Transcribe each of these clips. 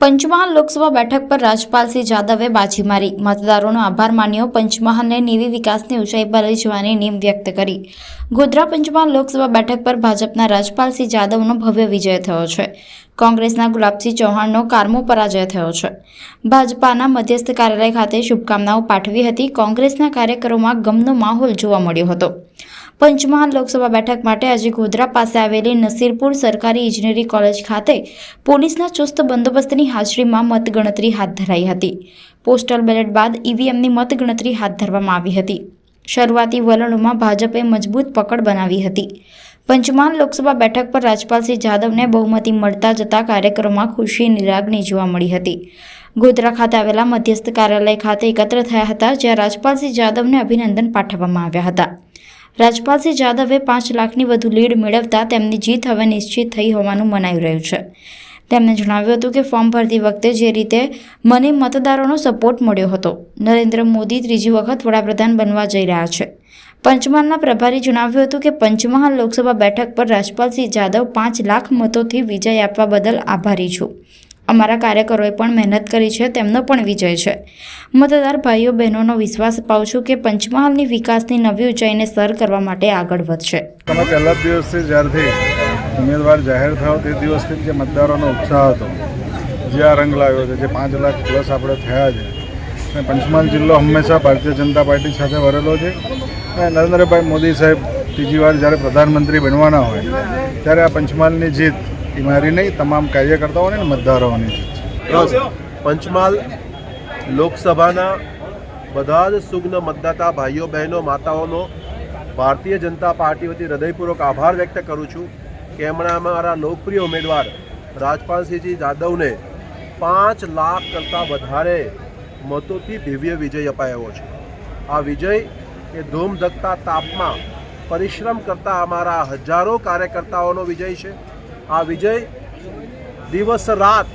પંચમહાલ લોકસભા બેઠક પર રાજપાલસિંહ જાદવે બાજી મારી. મતદારોનો આભાર માન્યો. પંચમહાલને નેવી વિકાસની ઊંચાઈ પર લઈ જવાની નેમ વ્યક્ત કરી. ગોધરા પંચમહાલ લોકસભા બેઠક પર ભાજપના રાજપાલસિંહ જાદવનો ભવ્ય વિજય થયો છે. કોંગ્રેસના ગુલાબસિંહ ચૌહાણનો કારમો પરાજય થયો છે. ભાજપાના મધ્યસ્થ કાર્યાલય ખાતે શુભકામનાઓ પાઠવી હતી. કોંગ્રેસના કાર્યકરોમાં ગમનો માહોલ જોવા મળ્યો હતો. પંચમહાલ લોકસભા બેઠક માટે આજે ગોધરા પાસે આવેલી નસીરપુર સરકારી ઇજનેરી કોલેજ ખાતે પોલીસના ચુસ્ત બંદોબસ્તની હાજરીમાં મતગણતરી હાથ ધરાઈ હતી. પોસ્ટલ બેલેટ બાદ ઈવીએમની મતગણતરી હાથ ધરવામાં આવી હતી. શરૂઆતી વલણોમાં ભાજપે મજબૂત પકડ બનાવી હતી. પંચમહાલ લોકસભા બેઠક પર રાજપાલસિંહ જાદવને બહુમતી મળતા જતા કાર્યક્રમમાં ખુશીની લાગણી જોવા મળી હતી. ગોધરા ખાતે આવેલા મધ્યસ્થ કાર્યાલય ખાતે એકત્ર થયા હતા, જ્યાં રાજપાલસિંહ જાદવને અભિનંદન પાઠવવામાં આવ્યા હતા. રાજપાલસિંહ જાદવે પાંચ લાખની વધુ લીડ મેળવતા તેમની જીત હવે નિશ્ચિત થઈ હોવાનું મનાઈ રહ્યું છે. તેમણે જણાવ્યું હતું કે ફોર્મ ભરતી વખતે જે રીતે મને મતદારોનો સપોર્ટ મળ્યો હતો, નરેન્દ્ર મોદી ત્રીજી વખત વડાપ્રધાન બનવા જઈ રહ્યા છે. પંચમહાલના પ્રભારી જણાવ્યું હતું કે પંચમહાલ લોકસભા બેઠક પર રાજપાલસિંહ જાદવ પાંચ લાખ મતોથી વિજય આપવા બદલ આભારી છું. અમારા કાર્યકરોએ પણ મહેનત કરી છે, તેમનો પણ વિજય છે. મતદાર ભાઈઓ બહેનોનો વિશ્વાસ અપાવું છું કે પંચમહાલની વિકાસની નવી ઊંચાઈને સર કરવા માટે આગળ વધશે. તમે પહેલા દિવસથી જ્યારથી ઉમેદવાર જાહેર થયો તે દિવસથી જે મતદારોનો ઉત્સાહ હતો, જે આ રંગ લાવ્યો છે, જે પાંચ લાખ પ્લસ આપણે થયા છે. અને પંચમહાલ જિલ્લો હંમેશા ભારતીય જનતા પાર્ટી સાથે વરેલો છે. અને નરેન્દ્રભાઈ મોદી સાહેબ ત્રીજી વાર જ્યારે પ્રધાનમંત્રી બનવાના હોય, ત્યારે આ પંચમહાલની જીત એ મારી નહીં, તમામ કાર્યકર્તાઓની મતદારોની. પંચમહાલ લોકસભાના બધા જ સુગ્ન મતદાતા ભાઈઓ, બહેનો, માતાઓનો ભારતીય જનતા પાર્ટી વતી હૃદયપૂર્વક આભાર વ્યક્ત કરું છું કે એમણે અમારા લોકપ્રિય ઉમેદવાર રાજપાલસિંહજી જાદવને પાંચ લાખ કરતાં વધારે મતોથી ભવ્ય વિજય અપાયો છે. આ વિજય એ ધૂમધકતા તાપમાં પરિશ્રમ કરતા અમારા હજારો કાર્યકર્તાઓનો વિજય છે. આ વિજય દિવસ રાત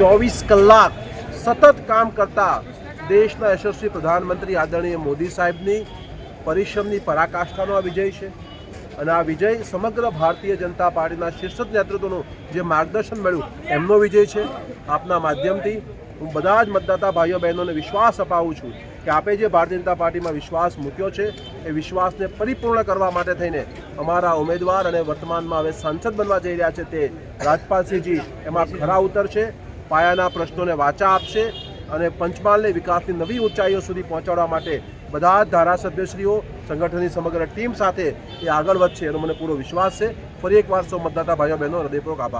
ચોવીસ કલાક સતત કામ કરતા દેશના યશસ્વી પ્રધાનમંત્રી આદરણીય મોદી સાહેબની પરિશ્રમની પરાકાષ્ઠાનો આ વિજય છે. અને આ વિજય સમગ્ર ભારતીય જનતા પાર્ટીના શીર્ષક નેતૃત્વનું જે માર્ગદર્શન મળ્યું, એમનો વિજય છે. આપના માધ્યમથી હું બધા જ મતદાતા ભાઈઓ, બહેનોને વિશ્વાસ અપાવું છું કે આપે જે ભારતીય જનતા પાર્ટીમાં વિશ્વાસ મૂક્યો છે, એ વિશ્વાસને પરિપૂર્ણ કરવા માટે થઈને અમારા ઉમેદવાર અને વર્તમાનમાં હવે સાંસદ બનવા જઈ રહ્યા છે તે રાજપાલસિંહજી એમાં ખરા ઉતરશે પાયાના પ્રશ્નોને વાચા આપશે અને પંચમહાલને વિકાસની નવી ઊંચાઈઓ સુધી પહોંચાડવા માટે બધા જ ધારાસભ્યશ્રીઓ, સંગઠનની સમગ્ર ટીમ સાથે એ આગળ વધશે એનો મને પૂરો વિશ્વાસ છે. ફરી એકવાર સૌ મતદાતા ભાઈઓ બહેનો, હૃદયપૂર્વક આભાર.